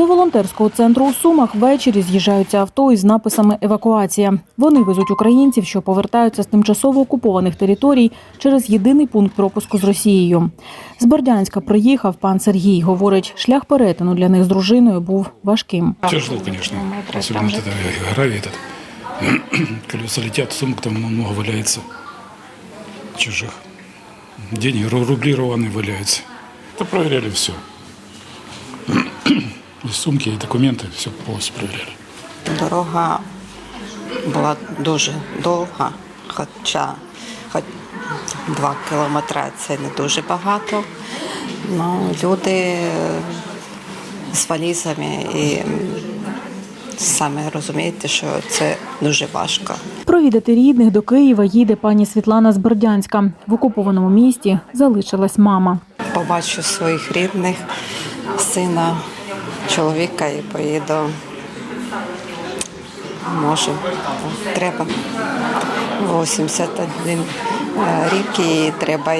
До волонтерського центру у Сумах ввечері з'їжджаються авто із написами Евакуація. Вони везуть українців, що повертаються з тимчасово окупованих територій через єдиний пункт пропуску з Росією. З Бердянська приїхав пан Сергій. Говорить, шлях перетину для них з дружиною був важким. Тяжело, конечно. Особенно вот это гравий этот. Колеса летят, сумок там много валяется. Чужих. Деньги ру- рублированные валяются. Это проверяли все. И сумки, и документы, все полностью проверяли. Дорога була дуже довга, хоча хоч два кілометри це не дуже багато. Ну, люди з валізами і м, самі розумієте, що це дуже важко. Провідати рідних до Києва їде пані Світлана з Бердянська. В окупованому місті залишилась мама. Побачу своїх рідних, сина, чоловіка і поїду. Може, треба. 81 рік і треба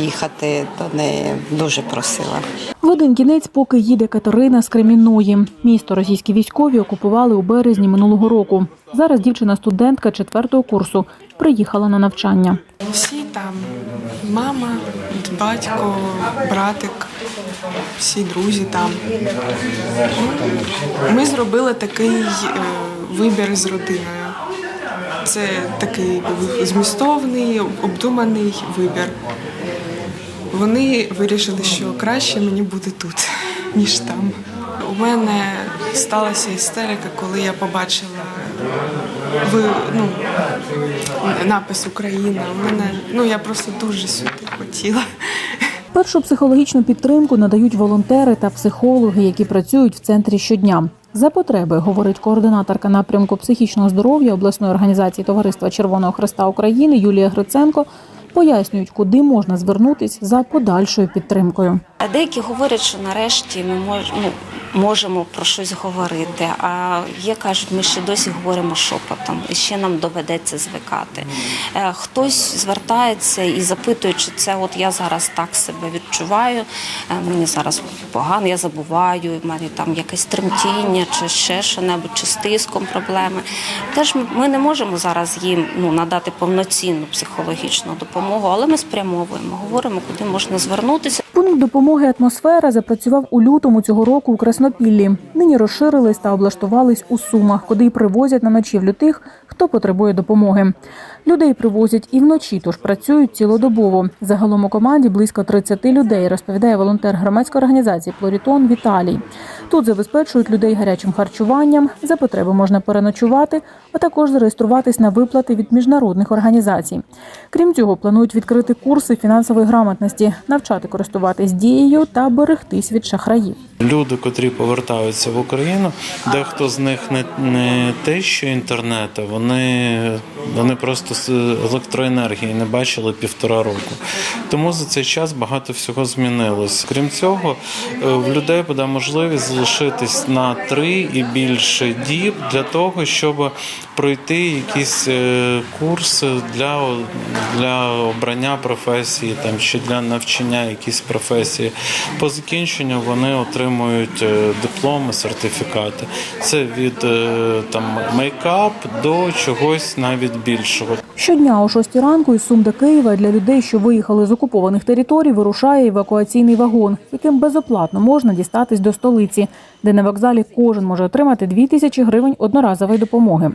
їхати до неї. Дуже просила. В один кінець поки їде Катерина з Кремінної. Місто російські військові окупували у березні минулого року. Зараз дівчина студентка четвертого курсу приїхала на навчання. Всі там мама, батько, братик, всі друзі там. Ми зробили такий е, вибір з родиною. Це такий змістовний, обдуманий вибір. Вони вирішили, що краще мені буде тут, ніж там. У мене сталася істерика, коли я побачила ви, ну, напис Україна. У мене ну я просто дуже сюди хотіла. Першу психологічну підтримку надають волонтери та психологи, які працюють в центрі щодня. За потреби, говорить координаторка напрямку психічного здоров'я обласної організації Товариства Червоного Хреста України Юлія Гриценко, пояснюють, куди можна звернутись за подальшою підтримкою. Деякі говорять, що нарешті ми мож, ну, можемо про щось говорити. А є кажуть, ми ще досі говоримо шепотом, і ще нам доведеться звикати. Е, Хтось звертається і запитує, чи це от я зараз так себе відчуваю. е, Мені зараз погано, я забуваю, в мене там якесь тремтіння, чи ще що-небудь, чи з тиском проблеми. Теж ми не можемо зараз їм ну, надати повноцінну психологічну допомогу, але ми спрямовуємо, говоримо, куди можна звернутися. Пункт допомоги атмосфера запрацював у лютому цього року у Краснопіллі. Нині розширились та облаштувались у Сумах, куди й привозять на ночівлю тих, хто потребує допомоги. Людей привозять і вночі, тож працюють цілодобово. Загалом у команді близько 30 людей, розповідає волонтер громадської організації Плорітон Віталій. Тут забезпечують людей гарячим харчуванням. За потреби можна переночувати, а також зареєструватись на виплати від міжнародних організацій. Крім цього, планують відкрити курси фінансової грамотності, навчати користуватись дією та берегтись від шахраїв. Люди, котрі повертаються в Україну, дехто з них не, не те, що інтернету, вони, вони просто електроенергії не бачили півтора року. Тому за цей час багато всього змінилось. Крім цього, е, в людей буде можливість залишитись на три і більше діб для того, щоб пройти якийсь курс для, для обрання професії там, чи для навчання якісь професії. По закінченню вони отримують е, дипломи, сертифікати. Це від е, там мейкап до чогось навіть більшого. Щодня о 6 ранку із Сум до Києва для людей, що виїхали з окупованих територій, вирушає евакуаційний вагон, яким безоплатно можна дістатись до столиці, де на вокзалі кожен може отримати 2 тисячі гривень одноразової допомоги.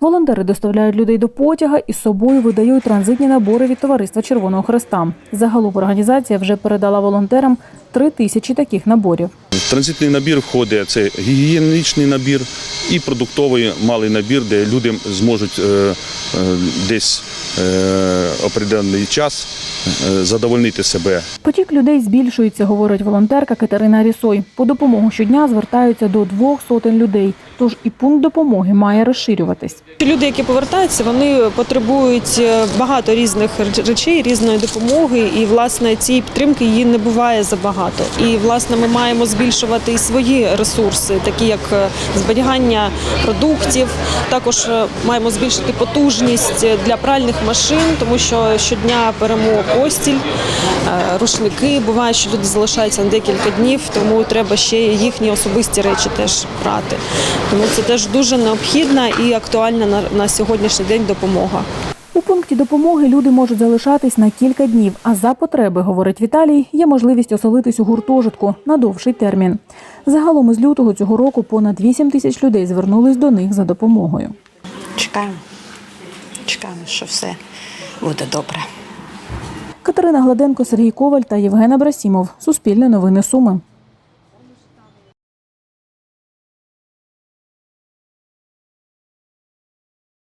Волонтери доставляють людей до потяга і з собою видають транзитні набори від товариства Червоного Хреста. Загалом організація вже передала волонтерам 3 тисячі таких наборів. Транзитний набір входить це гігієнічний набір і продуктовий малий набір, де люди зможуть е, е, десь е, определений час е, задовольнити себе. Потік людей збільшується, говорить волонтерка Катерина Рісой. По допомогу щодня звертаються до двох сотень людей. Тож і пункт допомоги має розширюватись. Люди, які повертаються, вони потребують е, багато різних речей, різної допомоги, і власне цієї підтримки її не буває забагато. І власне ми маємо збільшувати і свої ресурси, такі як е, зберігання продуктів. Також е, маємо збільшити потужність для пральних машин, тому що щодня беремо постіль, рушники. Буває, що люди залишаються на декілька днів, тому треба ще їхні особисті речі теж брати. Тому це теж дуже необхідна і актуальна на, на сьогоднішній день допомога. У пункті допомоги люди можуть залишатись на кілька днів, а за потреби, говорить Віталій, є можливість оселитись у гуртожитку на довший термін. Загалом із лютого цього року понад 8 тисяч людей звернулись до них за допомогою. Чекаємо. Чекаємо, що все буде добре. Катерина Гладенко, Сергій Коваль та Євген Абрасімов. Суспільне новини Суми.